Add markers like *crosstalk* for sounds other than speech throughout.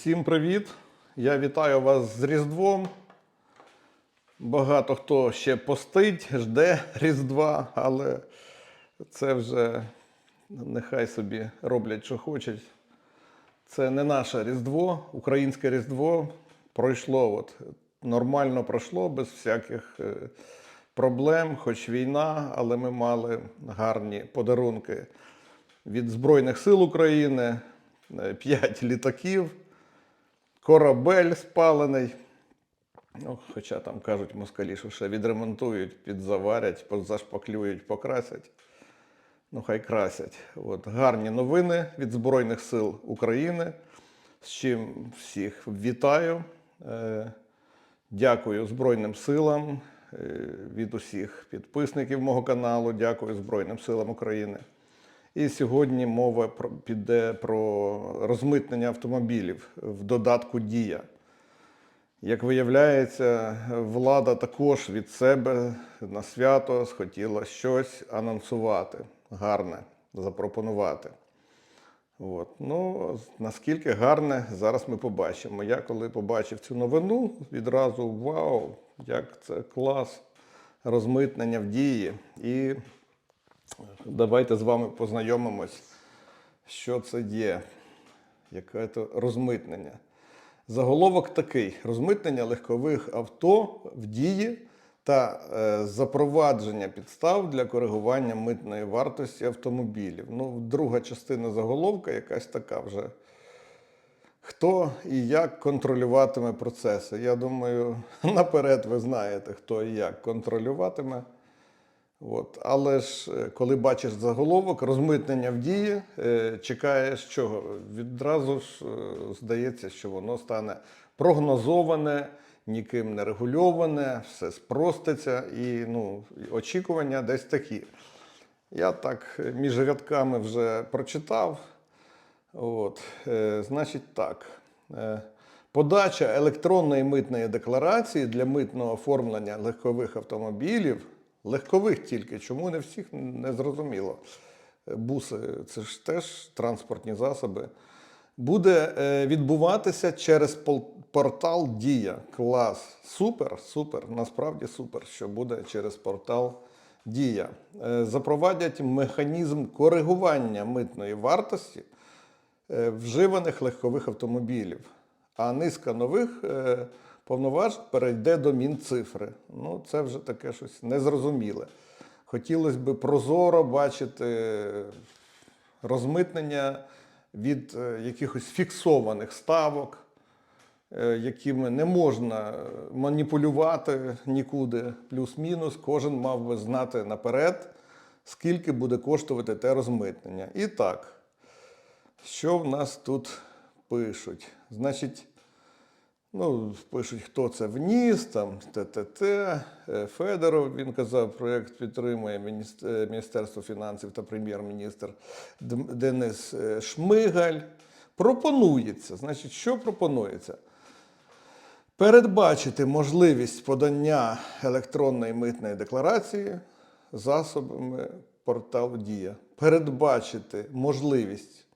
Всім привіт! Я вітаю вас з Різдвом. Багато хто ще постить, жде Різдва, але це вже нехай собі роблять, що хочуть. Це не наше Різдво, українське Різдво пройшло, от, нормально пройшло, без всяких е, проблем, хоч війна, але ми мали гарні подарунки від Збройних сил України, 5 літаків, корабель спалений. Ну, хоча там кажуть москалі, що ще відремонтують, підзаварять, зашпаклюють, покрасять. Ну, хай красять. От, гарні новини від Збройних сил України. З чим всіх вітаю. Е, дякую Збройним силам е, від усіх підписників мого каналу. Дякую Збройним силам України. І сьогодні мова піде про розмитнення автомобілів в додатку Дія. Як виявляється, влада також від себе на свято схотіла щось анонсувати, гарне запропонувати. От. Ну, наскільки гарне, зараз ми побачимо. Я коли побачив цю новину, відразу вау, як це клас, розмитнення в дії. І давайте з вами познайомимось, що це є, яке це розмитнення. Заголовок такий: розмитнення легкових авто в дії та е, запровадження підстав для коригування митної вартості автомобілів. Ну, друга частина заголовка якась така вже. Хто і як контролюватиме процеси? Я думаю, *laughs* наперед ви знаєте, хто і як контролюватиме. От. Але ж е, коли бачиш заголовок, розмитнення в дії, е, чекаєш чого? Відразу ж е, здається, що воно стане прогнозоване, ніким не регульоване, все спроститься, і ну, очікування десь такі. Я так між рядками вже прочитав. От, значить так. Подача електронної митної декларації для митного оформлення легкових автомобілів, легкових тільки, чому не всіх не зрозуміло. Е, Буси це ж теж транспортні засоби. Буде е, відбуватися через портал Дія. Клас. Супер, супер. Насправді супер, що буде через портал Дія. Е, Запровадять механізм коригування митної вартості вживаних легкових автомобілів. А низка нових повноважень перейде до Мінцифри. Ну, це вже таке щось незрозуміле. Хотілося б прозоро бачити розмитнення від е, якихось фіксованих ставок, е, якими не можна маніпулювати нікуди, плюс-мінус. Кожен мав би знати наперед, скільки буде коштувати те розмитнення. І так, що в нас тут пишуть? Значить, ну, пишуть, хто це вніс, там ТТТ, е, Федоров, він казав, проєкт підтримує е, Міністерство фінансів та прем'єр-міністр Денис е, Шмигаль. Пропонується. Значить, що пропонується? Передбачити можливість подання електронної митної декларації засобами порталу Дія. Передбачити можливість.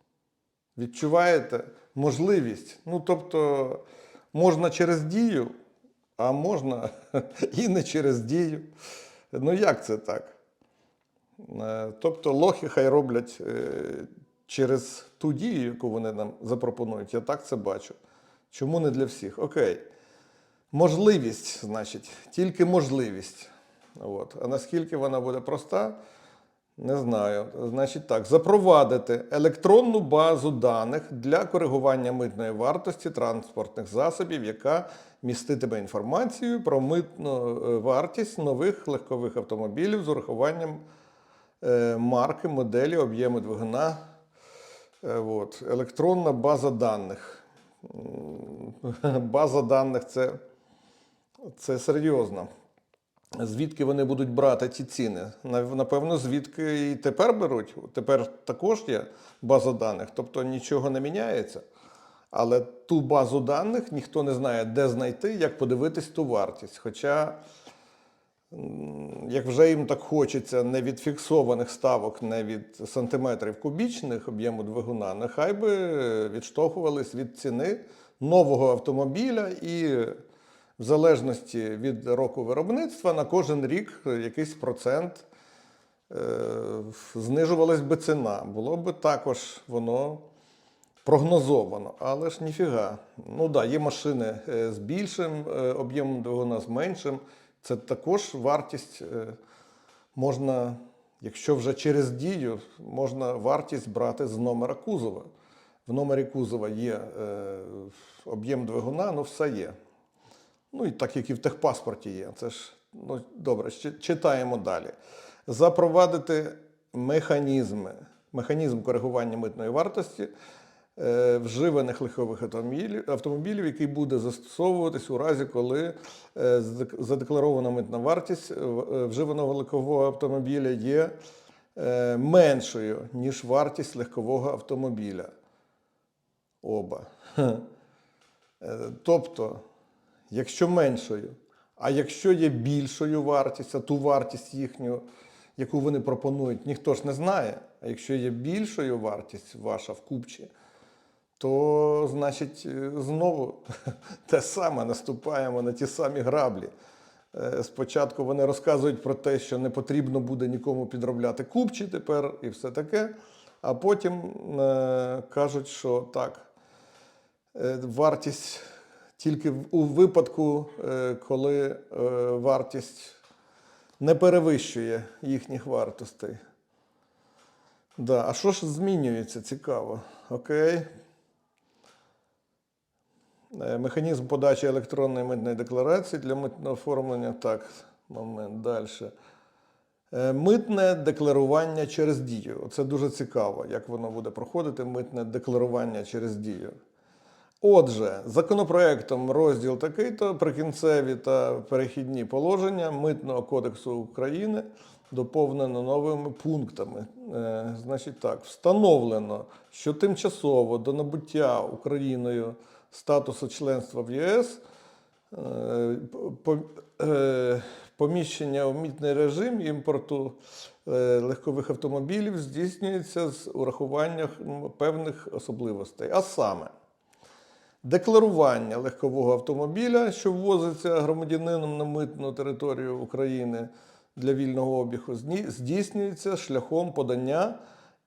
Відчуваєте можливість? Ну, тобто, можна через дію, а можна *laughs* і не через дію. Ну, як це так? Е, Тобто лохи хай роблять е, через ту дію, яку вони нам запропонують. Я так це бачу. Чому не для всіх? Окей. Можливість, значить, тільки можливість. От. А наскільки вона буде проста, не знаю. Значить так, запровадити електронну базу даних для коригування митної вартості транспортних засобів, яка міститиме інформацію про митну е, вартість нових легкових автомобілів з урахуванням е, марки, моделі, об'єму двигуна. Е, От. Електронна база даних. *laughs* База даних це, це серйозно. Звідки вони будуть брати ці ціни? Напевно, звідки і тепер беруть. Тепер також є база даних, тобто нічого не міняється. Але ту базу даних ніхто не знає, де знайти, як подивитись ту вартість. Хоча, як вже їм так хочеться не від фіксованих ставок, не від сантиметрів кубічних об'єму двигуна, нехай би відштовхувались від ціни нового автомобіля, і в залежності від року виробництва на кожен рік якийсь процент е, знижувалась би ціна. Було би також воно прогнозовано, але ж ніфіга. Ну да, є машини е, з більшим е, об'ємом двигуна, з меншим. Це також вартість можна, якщо вже через дію, можна вартість брати з номера кузова. В номері кузова є об'єм двигуна, ну все є. Ну і так як і в техпаспорті є. Це ж ну, добре, читаємо далі. Запровадити механізми, механізм коригування митної вартості е, вживаних легкових автомобілів, автомобілів, який буде застосовуватись у разі, коли е, задекларована митна вартість е, е, вживаного легкового автомобіля є е, меншою, ніж вартість легкового автомобіля. Оба. *laughs* Е, Тобто, якщо меншою, а якщо є більшою вартість, а ту вартість їхню, яку вони пропонують, ніхто ж не знає. А якщо є більшою вартість ваша в купчі, то значить е, знову *laughs* те саме наступаємо на ті самі граблі. Е, Спочатку вони розказують про те, що не потрібно буде нікому підробляти купчі тепер і все таке. А потім е, кажуть, що так, е, вартість тільки у випадку, е, коли е, вартість не перевищує їхніх вартостей. Да. А що ж змінюється? Цікаво. Окей. Е, Механізм подачі електронної митної декларації для митного оформлення. Так, момент далі. Митне декларування через дію. Це дуже цікаво, як воно буде проходити, митне декларування через дію. Отже, законопроектом розділ такий-то прикінцеві та перехідні положення Митного кодексу України доповнено новими пунктами. Е, значить так, встановлено, що тимчасово до набуття Україною статусу членства в ЄС е, по- е, поміщення у митний режим імпорту е, легкових автомобілів здійснюється з урахуванням певних особливостей. А саме, Декларування легкового автомобіля, що ввозиться громадянином на митну територію України для вільного обігу, здійснюється шляхом подання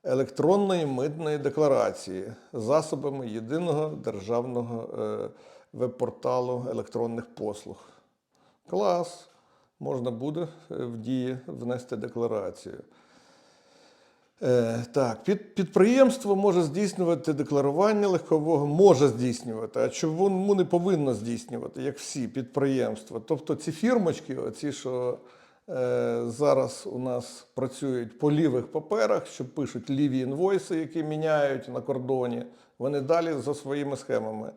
електронної митної декларації засобами єдиного державного е, веб-порталу електронних послуг. Клас! Можна буде е, в дії внести декларацію. Е, так, під, підприємство може здійснювати декларування легкового, може здійснювати, а чому не повинно здійснювати, як всі підприємства. Тобто ці фірмочки, оці, що е, зараз у нас працюють по лівих паперах, що пишуть ліві інвойси, які міняють на кордоні, вони далі за своїми схемами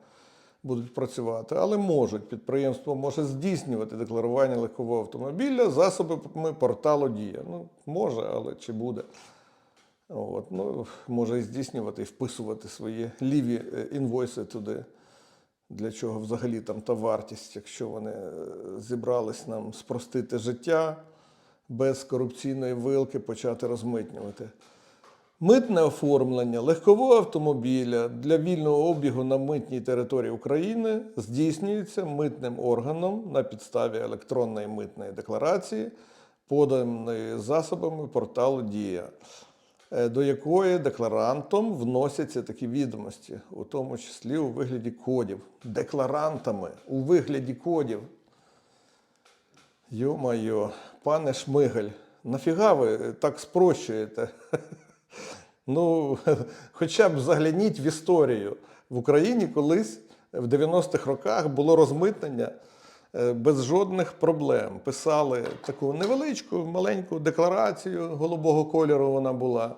будуть працювати, але можуть. Підприємство може здійснювати декларування легкового автомобіля засобами порталу Дія. Ну, може, але чи буде. От, ну, може і здійснювати і вписувати свої ліві е, інвойси туди. Для чого взагалі там та вартість, якщо вони е, зібрались нам спростити життя без корупційної вилки почати розмитнювати. Митне оформлення легкового автомобіля для вільного обігу на митній території України здійснюється митним органом на підставі електронної митної декларації, поданої засобами порталу Дія, до якої декларантом вносяться такі відомості, у тому числі у вигляді кодів. Декларантами у вигляді кодів. Йо-майо, пане Шмигаль, нафіга ви так спрощуєте? *laughs* Ну, *laughs* хоча б загляніть в історію. В Україні колись в 90-х роках було розмитнення е, без жодних проблем. Писали таку невеличку, маленьку декларацію голубого кольору вона була.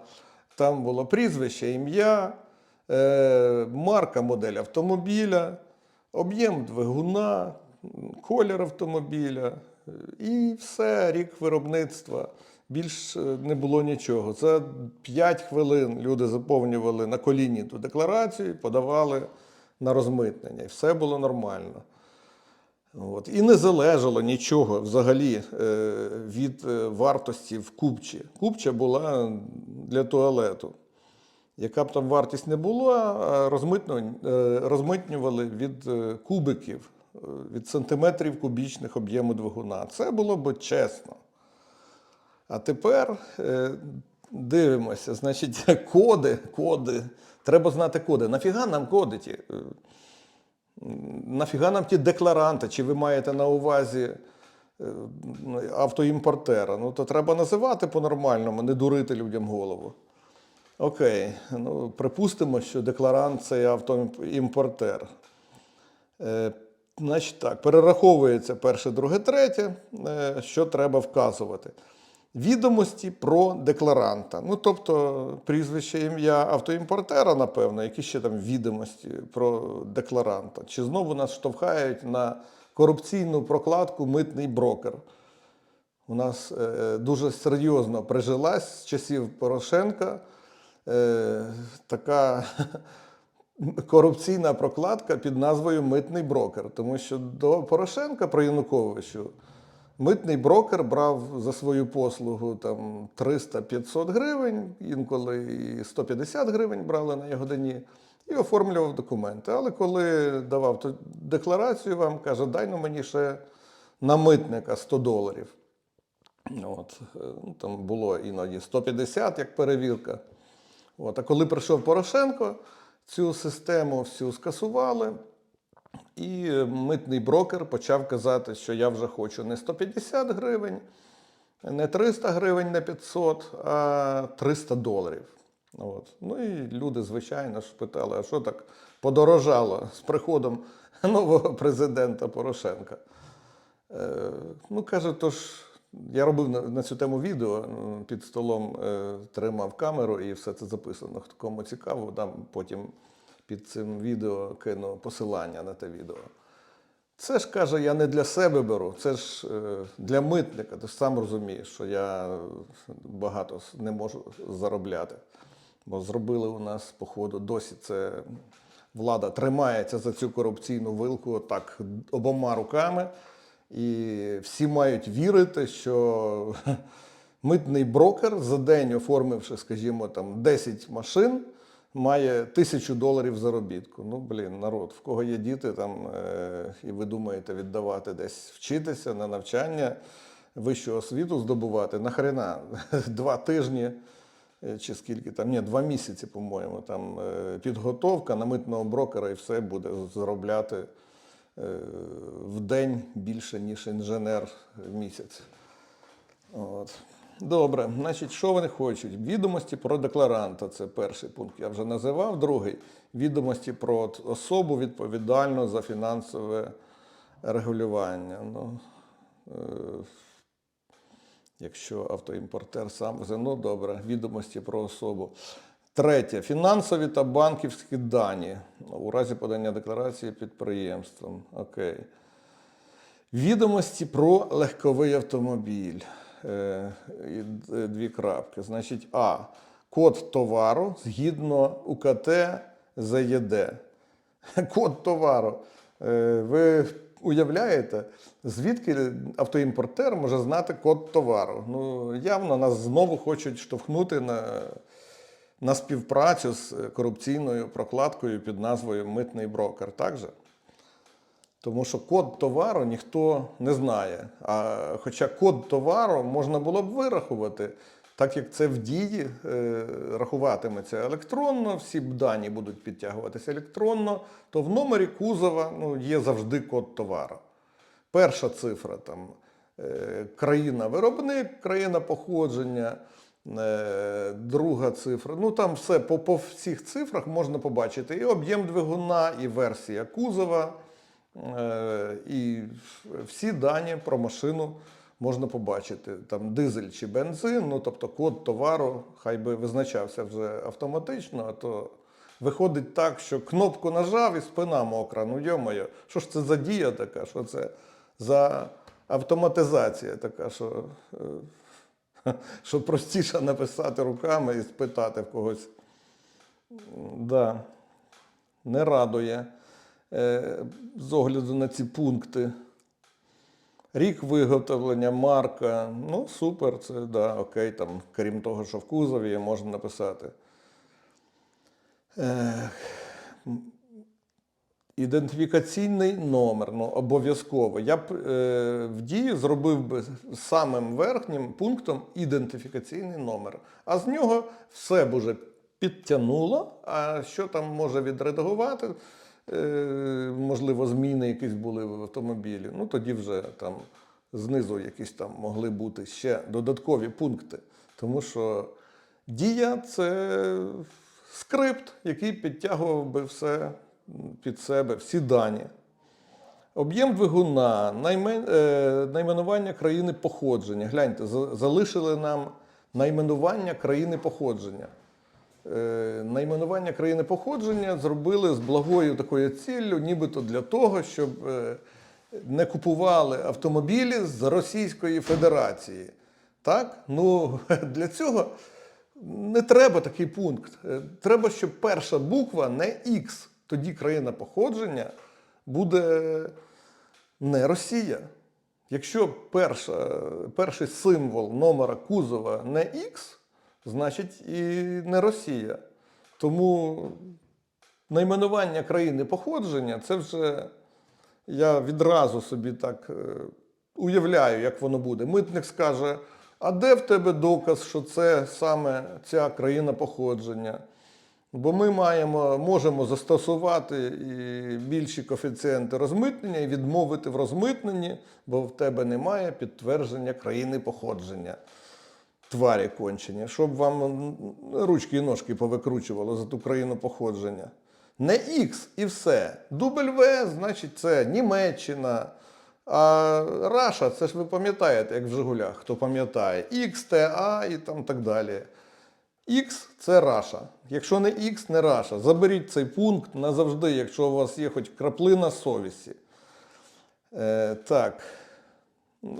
Там було прізвище, ім'я, е, марка, модель автомобіля, об'єм двигуна, колір автомобіля е, і все, рік виробництва. Більш е, не було нічого. За 5 хвилин люди заповнювали на коліні ту декларацію, подавали на розмитнення. І все було нормально. От. І не залежало нічого взагалі е, від е, вартості в купчі. Купча була для туалету. яка б там вартість не була, е, розмитнювали від кубиків, від сантиметрів кубічних об'єму двигуна. Це було б чесно. А тепер дивимося, значить, *laughs* коди, коди. Треба знати коди. Нафіга нам коди ті? Нафіга нам ті декларанти? Чи ви маєте на увазі е, автоімпортера? Ну, то треба називати по-нормальному, не дурити людям голову. Окей, ну припустимо, що декларант це автоімпортер. Е, значить так, перераховується перше, друге, третє, е, що треба вказувати. Відомості про декларанта. Ну, тобто прізвище ім'я автоімпортера, напевно, які ще там відомості про декларанта. Чи знову нас штовхають на корупційну прокладку митний брокер? У нас е, дуже серйозно прижилась з часів Порошенка е, така *laughs* корупційна прокладка під назвою Митний брокер. Тому що до Порошенка про Януковичу митний брокер брав за свою послугу там 300-500 гривень, інколи і 150 гривень брали на його дані. І оформлював документи. Але коли давав ту декларацію, вам каже, дай ну мені ще на митника 100 доларів. От, е, ну, там було іноді 150 як перевірка. От, а коли прийшов Порошенко, цю систему всю скасували, і митний брокер почав казати, що я вже хочу не 150 гривень, не 300 гривень на 500, а 300 доларів. От. Ну і люди, звичайно ж, питали, а що так подорожало з приходом нового президента Порошенка. Е, ну, каже, то ж, я робив на, на цю тему відео, під столом е, тримав камеру і все це записано. Кому цікаво, там потім під цим відео кину посилання на те відео. Це ж каже, я не для себе беру, це ж е, для митника. Ти ж сам розумієш, що я багато не можу заробляти. Бо зробили у нас, походу, досі це влада тримається за цю корупційну вилку так обома руками. І всі мають вірити, що *laughs* митний брокер за день, оформивши, скажімо, там 10 машин, має тисячу доларів заробітку. Ну, блін, народ, в кого є діти, там, е, і ви думаєте віддавати десь вчитися на навчання, вищу освіту здобувати, нахрена *laughs* два тижні. е, Чи скільки там, ні, два місяці, по-моєму, там е, підготовка на митного брокера і все буде заробляти е, в день більше, ніж інженер в місяць. От. Добре, значить, що вони хочуть? Відомості про декларанта це перший пункт. Я вже називав. Другий відомості про особу відповідальну за фінансове регулювання. Ну, е, якщо автоімпортер сам везе, ну добре, відомості про особу. Третє фінансові та банківські дані у разі подання декларації підприємством. Окей. Відомості про легковий автомобіль. Е, і Дві крапки. Значить, А. Код товару згідно УКТ ЗЄД. *laughs* Код товару. Е, Ви уявляєте, звідки автоімпортер може знати код товару? Ну, явно нас знову хочуть штовхнути на, на співпрацю з корупційною прокладкою під назвою Митний брокер. Так же? Тому що код товару ніхто не знає. А хоча код товару можна було б вирахувати, так як це в дії е, рахуватиметься електронно, всі дані будуть підтягуватися електронно, то в номері кузова ну, є завжди код товару. Перша цифра там е, країна-виробник, країна походження, е, друга цифра. Ну там все по, по всіх цифрах можна побачити і об'єм двигуна, і версія кузова. Е, І всі дані про машину можна побачити. Там дизель чи бензин, ну тобто код товару, хай би визначався вже автоматично, а то виходить так, що кнопку нажав і спина мокра. Ну йомайо, що ж це за дія така? Що це за автоматизація така, що, е, *laughs* що простіше написати руками і спитати в когось. Да, не радує з огляду на ці пункти. Рік виготовлення, марка. Ну, супер, це да, окей, там, крім того, що в кузові можна написати. Е, Ідентифікаційний номер, ну обов'язково. Я б е, в дії зробив би самим верхнім пунктом ідентифікаційний номер. А з нього все б уже підтягнуло. А що там може відредагувати? Е, можливо, зміни якісь були в автомобілі. Ну тоді вже там знизу якісь там могли бути ще додаткові пункти. Тому що дія це скрипт, який підтягував би все під себе, всі дані. Об'єм двигуна, наймен, е, найменування країни походження. Гляньте, залишили нам найменування країни походження. Е, найменування країни походження зробили з благою такою ціллю, нібито для того, щоб е, не купували автомобілі з Російської Федерації. Так? Ну, *laughs* для цього не треба такий пункт. Е, Треба, щоб перша буква не X. Тоді країна походження буде не Росія. Якщо перша, перший символ номера кузова не X, значить і не Росія. Тому найменування країни походження це вже я відразу собі так е, уявляю, як воно буде. Митник скаже: а де в тебе доказ, що це саме ця країна походження? Бо ми маємо, можемо застосувати і більші коефіцієнти розмитнення і відмовити в розмитненні, бо в тебе немає підтвердження країни походження. Тварі кончені, щоб вам ручки і ножки повикручувало за ту країну походження. Не X і все. Дубль В, значить, це Німеччина. А Раша, це ж ви пам'ятаєте, як в Жигулях, хто пам'ятає, X, TA і там так далі. X це Раша. Якщо не X, не Раша. Заберіть цей пункт назавжди, якщо у вас є хоч краплина совісті. Е, так.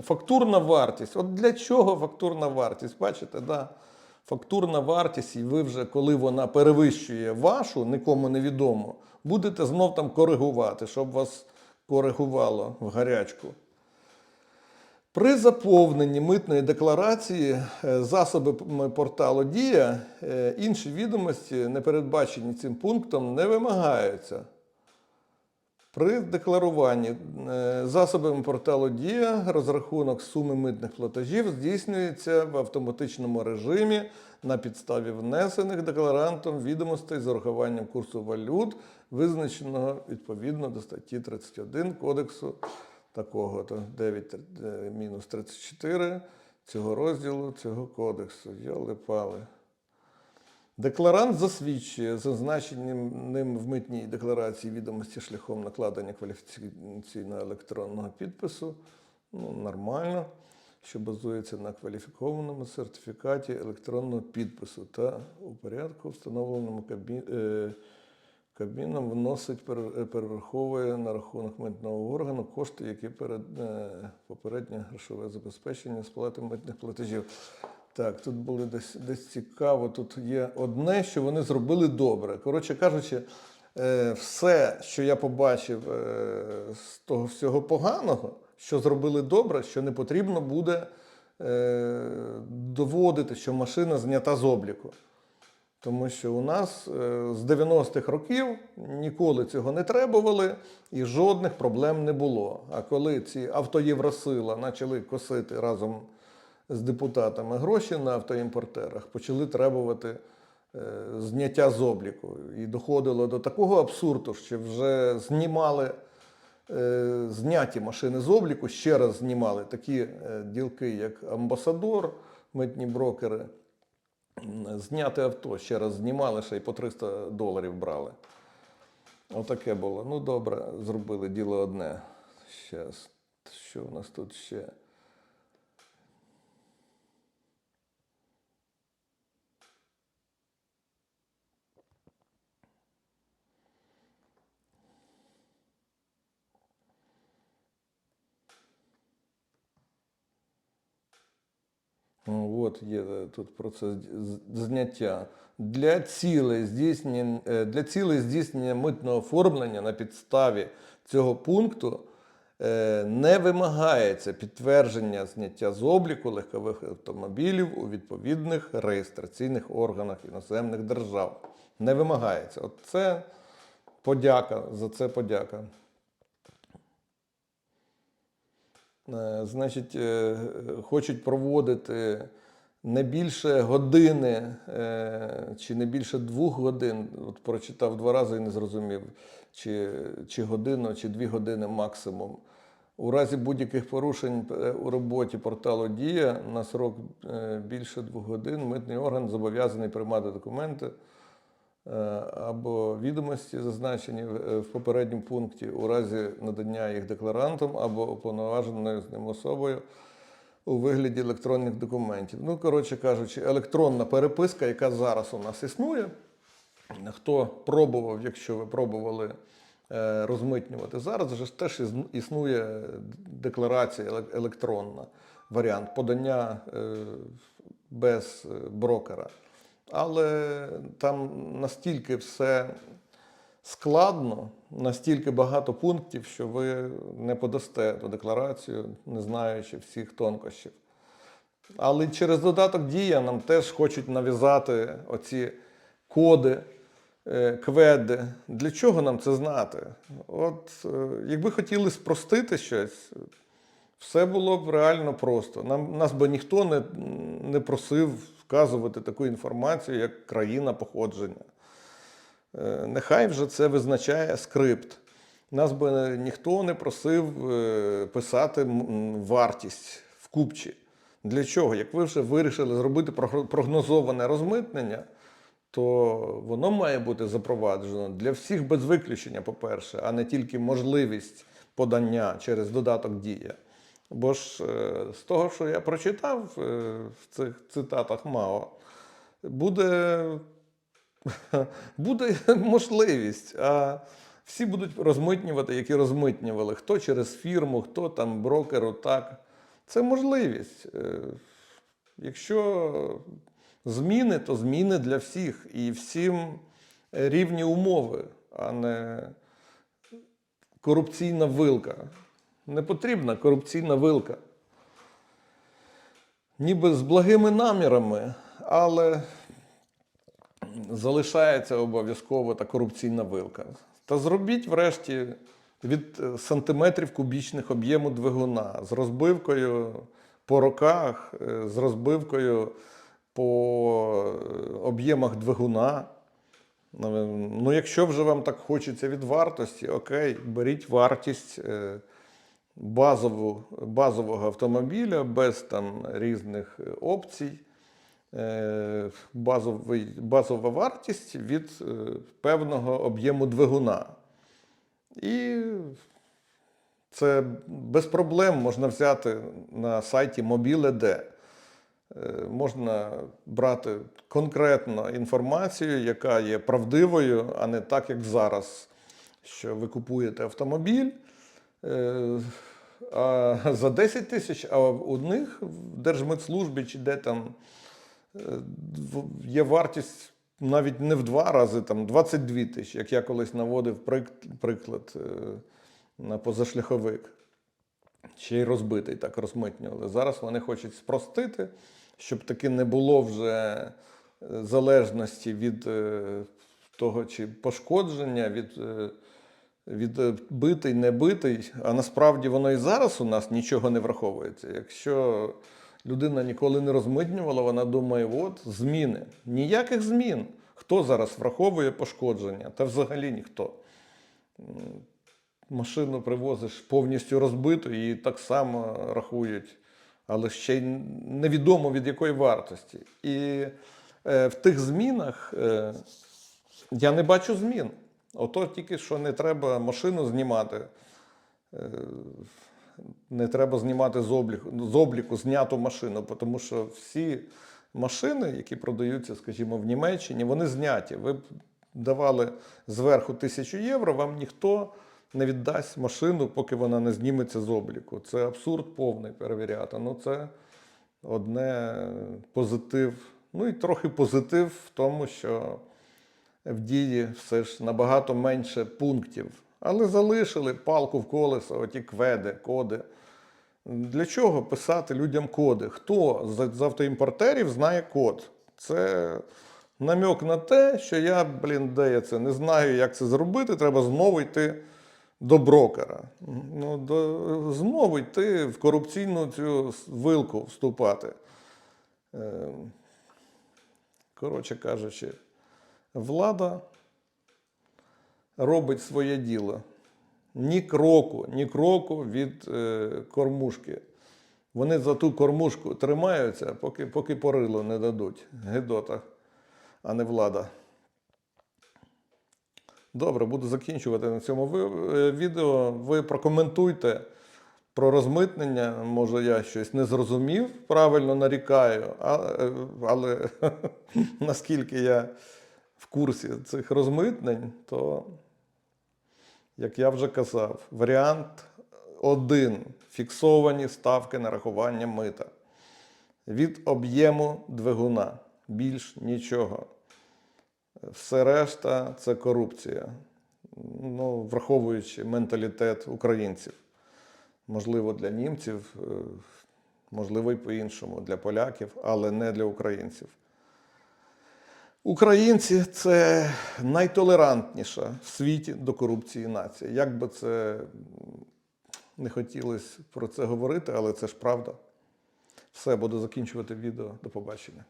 Фактурна вартість. От для чого фактурна вартість? Бачите, да? фактурна вартість, і ви вже, коли вона перевищує вашу, нікому невідому, будете знов там коригувати, щоб вас коригувало в гарячку. При заповненні митної декларації е, засобами порталу Дія е, інші відомості, не передбачені цим пунктом, не вимагаються. При декларуванні е, засобами порталу Дія розрахунок суми митних платежів здійснюється в автоматичному режимі на підставі внесених декларантом відомостей з урахуванням курсу валют, визначеного відповідно до статті 31 Кодексу такого то 9 е, мінус 34 цього розділу цього кодексу. Йоли пали. Декларант засвідчує зазначеним ним в митній декларації відомості шляхом накладення кваліфікаційного електронного підпису. Ну, нормально, що базується на кваліфікованому сертифікаті електронного підпису та у порядку, встановленому кабі... е, Кабміном вносить, перераховує на рахунок митного органу кошти, які перед е, попереднє грошове забезпечення сплати митних платежів. Так, тут було десь, десь цікаво. Тут є одне, що вони зробили добре. Коротше кажучи, е, все, що я побачив е, з того всього поганого, що зробили добре, що не потрібно буде е, доводити, що машина знята з обліку. Тому що у нас з 90-х років ніколи цього не требували і жодних проблем не було. А коли ці автоєвросила почали косити разом з депутатами гроші на автоімпортерах, почали требувати е, зняття з обліку. І доходило до такого абсурду, що вже знімали е, зняті машини з обліку, ще раз знімали такі е, ділки, як Амбасадор, митні брокери. Зняти авто ще раз знімали, ще й по 300 доларів брали. Отаке було. Ну, добре, зробили діло одне. Щас. Що в нас тут ще? От є е, тут процес зняття. Для цілей здійснення, е, для цілей здійснення митного оформлення на підставі цього пункту е, не вимагається підтвердження зняття з обліку легкових автомобілів у відповідних реєстраційних органах іноземних держав. не вимагається. От це подяка, за це подяка. Е, Значить, е, хочуть проводити не більше години е, чи не більше двох годин. От прочитав два рази і не зрозумів, чи, чи годину, чи дві години максимум. У разі будь-яких порушень е, у роботі порталу Дія на срок е, більше двох годин митний орган зобов'язаний приймати документи е, або відомості, зазначені в е, попередньому пункті, у разі надання їх декларантом або уповноваженою з ним особою у вигляді електронних документів. Ну, коротше кажучи, електронна переписка, яка зараз у нас існує. Хто пробував, якщо ви пробували е, розмитнювати, зараз вже теж існує декларація електронна, варіант подання е, без е, брокера. Але там настільки все складно, настільки багато пунктів, що ви не подасте ту декларацію, не знаючи всіх тонкощів. Але через додаток Дія нам теж хочуть нав'язати оці коди, е, кведи. Для чого нам це знати? От е, якби хотіли спростити щось, все було б реально просто. Нам, нас би ніхто не, не просив вказувати таку інформацію, як країна походження. Е, Нехай вже це визначає скрипт. Нас би ніхто не просив е, писати вартість в купчі. Для чого? Як ви вже вирішили зробити прогнозоване розмитнення, то воно має бути запроваджено для всіх без виключення, по-перше, а не тільки можливість подання через додаток Дія. Бо ж е, з того, що я прочитав е, в цих цитатах МАО, буде *laughs* буде можливість. А всі будуть розмитнювати, які розмитнювали. Хто через фірму, хто там брокеру, так. Це можливість. Е, Якщо зміни, то зміни для всіх і всім рівні умови, а не корупційна вилка. Не потрібна корупційна вилка. Ніби з благими намірами, але залишається обов'язково та корупційна вилка. Та зробіть врешті від е, сантиметрів кубічних об'єму двигуна з розбивкою по роках, е, з розбивкою по е, об'ємах двигуна. Ну, Ну, якщо вже вам так хочеться від вартості, окей, беріть вартість базову, базового автомобіля без там різних опцій. Е, базовий, базова вартість від е, певного об'єму двигуна. І це без проблем можна взяти на сайті Mobile.d. Е, Можна брати конкретно інформацію, яка є правдивою, а не так, як зараз, що ви купуєте автомобіль. Е, А за 10 тисяч, а у них в Держмитслужбі чи де там е, є вартість навіть не в два рази, там 22 тисячі, як я колись наводив приклад е, на позашляховик. Ще й розбитий так розмитнювали. Зараз вони хочуть спростити, щоб таки не було вже залежності від того, чи пошкодження, від, від е, битий, не битий. А насправді воно і зараз у нас нічого не враховується. Якщо людина ніколи не розмитнювала, вона думає, от зміни. Ніяких змін. Хто зараз враховує пошкодження? Та взагалі ніхто машину привозиш повністю розбиту і так само рахують, але ще й невідомо від якої вартості. І е, в тих змінах е, я не бачу змін. Ото тільки що не треба машину знімати. е, Не треба знімати з обліку, з обліку зняту машину, тому що всі машини, які продаються, скажімо, в Німеччині, вони зняті. Ви б давали зверху тисячу євро, вам ніхто не віддасть машину, поки вона не зніметься з обліку. Це абсурд повний перевіряти. Ну, це одне позитив. Ну і трохи позитив в тому, що в дії все ж набагато менше пунктів. Але залишили палку в колесо, оті кведи, коди. Для чого писати людям коди? Хто з автоімпортерів знає код? Це намек на те, що я, блін, де я це не знаю, як це зробити, треба знову йти до брокера. Ну, до, знову йти в корупційну цю вилку вступати. Е, Коротше кажучи, влада робить своє діло. Ні кроку, ні кроку від е, кормушки. Вони за ту кормушку тримаються, поки, поки порило не дадуть. Гедота, а не влада. Добре, буду закінчувати на цьому е, відео. Ви прокоментуйте про розмитнення. Може, я щось не зрозумів, правильно нарікаю, е, але *laughs* наскільки я в курсі цих розмитнень, то, як я вже казав, варіант один фіксовані ставки нарахування мита від об'єму двигуна. Більш нічого. Все решта це корупція. Ну, враховуючи менталітет українців. Можливо, для німців, е, можливо, і по-іншому, для поляків, але не для українців. Українці це найтолерантніша в світі до корупції нація. Як би це не хотілося про це говорити, але це ж правда. Все, буду закінчувати відео. До побачення.